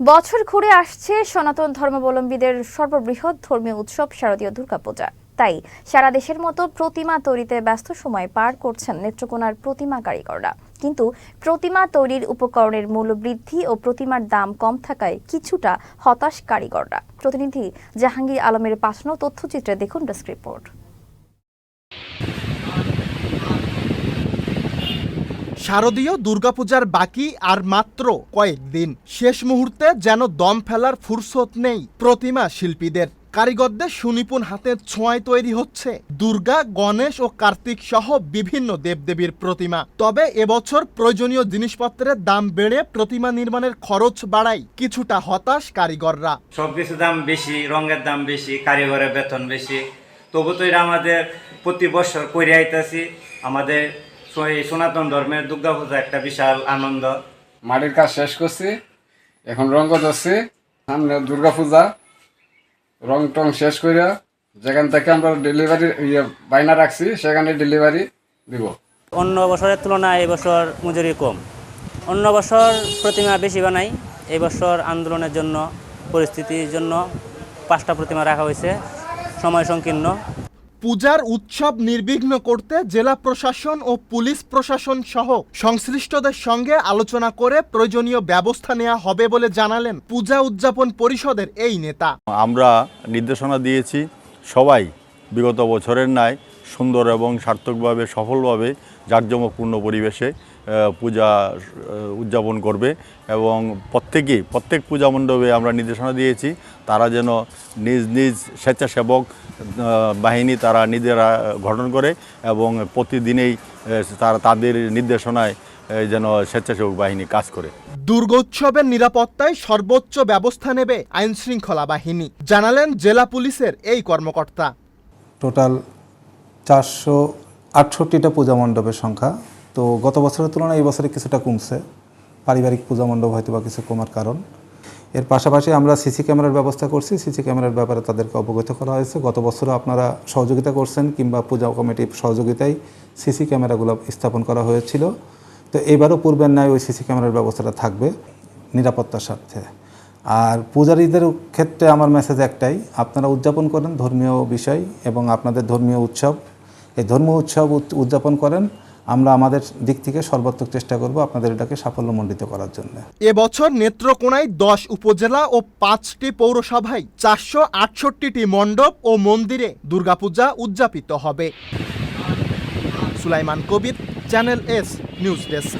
বছর ঘুরে আসছে সনাতন ধর্মাবলম্বীদের সর্ববৃহৎ ধর্মীয় উৎসব শারদীয় দুর্গাপূজা। তাই সারা দেশের মতো প্রতিমা তৈরিতে ব্যস্ত সময় পার করছেন নেত্রকোনার প্রতিমা কারিগররা। কিন্তু প্রতিমা তৈরির উপকরণের মূল্য বৃদ্ধি ও প্রতিমার দাম কম থাকায় কিছুটা হতাশ কারিগররা। প্রতিনিধি জাহাঙ্গীর আলমের পাঠানো তথ্যচিত্রে দেখুন ডেস্ক রিপোর্ট। শারদীয় দুর্গাপূজার বাকি আর মাত্র কয়েকদিন শেষ মুহূর্তে যেন দম ফেলার ফুরসত নেই প্রতিমা শিল্পীদের। কারিগরদের সুনিপুণ হাতের ছোঁয়ায় তৈরি হচ্ছে দুর্গা, গণেশ ও কার্তিক সহ বিভিন্ন দেবদেবীর প্রতিমা। তবে এবছর প্রয়োজনীয় জিনিসপত্রের দাম বেড়ে প্রতিমা নির্মাণের খরচ বাড়ায় কিছুটা হতাশ কারিগররা। সব কিছু দাম বেশি, রঙের দাম বেশি, কারিগরের বেতন বেশি। তবু তো আমাদের প্রতি বছর করে আইতাছি, আমাদের এই সনাতন ধর্মের দুর্গা পূজা একটা বিশাল আনন্দ। মাটির কাজ শেষ করছি এখন রঙ ধরছি সামনে দুর্গা পূজা রং টং শেষ করে যেখান থেকে আমরা ডেলিভারি ইয়ে বাইনা রাখছি সেখানে ডেলিভারি দিব। অন্য বছরের তুলনায় এবছর মজুরি কম। অন্য বছর প্রতিমা বেশি বানাই এই বছর আন্দোলনের জন্য পরিস্থিতির জন্য পাঁচটা প্রতিমা রাখা হয়েছে সময় সংকীর্ণ। পূজার উৎসব নির্বিঘ্ন করতে জেলা প্রশাসন ও পুলিশ প্রশাসন সহ সংশ্লিষ্টদের সঙ্গে আলোচনা করে প্রয়োজনীয় ব্যবস্থা নেওয়া হবে বলে জানালেন পূজা উদযাপন পরিষদের এই নেতা। আমরা নির্দেশনা দিয়েছি সবাই বিগত বছরের ন্যায় সুন্দর এবং সার্থকভাবে সফলভাবে জাঁকজমকপূর্ণ পরিবেশে পূজা উদযাপন করবে এবং প্রত্যেকেই প্রত্যেক পূজা মণ্ডপে আমরা নির্দেশনা দিয়েছি তারা যেন নিজ নিজ স্বেচ্ছাসেবক বাহিনী তারা নিজেরা গঠন করে এবং প্রতিদিনেই তারা তাদের নির্দেশনায় যেন স্বেচ্ছাসেবক বাহিনী কাজ করে। দুর্গোৎসবের নিরাপত্তায় সর্বোচ্চ ব্যবস্থা নেবে আইনশৃঙ্খলা বাহিনী জানালেন জেলা পুলিশের এই কর্মকর্তা। টোটাল চারশো আটষট্টিটা পূজা মণ্ডপের সংখ্যা। তো গত বছরের তুলনায় এই বছরে কিছুটা কমছে। পারিবারিক পূজা মণ্ডপ হয়তো বা কিছু কমার কারণ। এর পাশাপাশি আমরা সিসি ক্যামেরার ব্যবস্থা করছি। সিসি ক্যামেরার ব্যাপারে তাদেরকে অবগত করা হয়েছে। গত বছরও আপনারা সহযোগিতা করছেন কিংবা পূজা কমিটির সহযোগিতায় সিসি ক্যামেরাগুলো স্থাপন করা হয়েছিল। তো এবারও পূর্বের ন্যায় ওই সিসি ক্যামেরার ব্যবস্থাটা থাকবে নিরাপত্তার স্বার্থে। আর পূজারীদের ক্ষেত্রে আমার মেসেজ একটাই, আপনারা উদযাপন করেন ধর্মীয় বিষয় এবং আপনাদের ধর্মীয় উৎসব এই ধর্ম উৎসব উদযাপন করেন। আমরা আমাদের দিক থেকে সর্বাত্মক চেষ্টা করব আপনাদের এটাকে সাফল্যমণ্ডিত করার জন্য। এবছর নেত্রকোনায় দশ উপজেলা ও পাঁচটি পৌরসভায় চারশো আটষট্টিটি মণ্ডপ ও মন্দিরে দুর্গাপূজা উদযাপিত হবে। Sulaiman Kabir, channel S, news desk.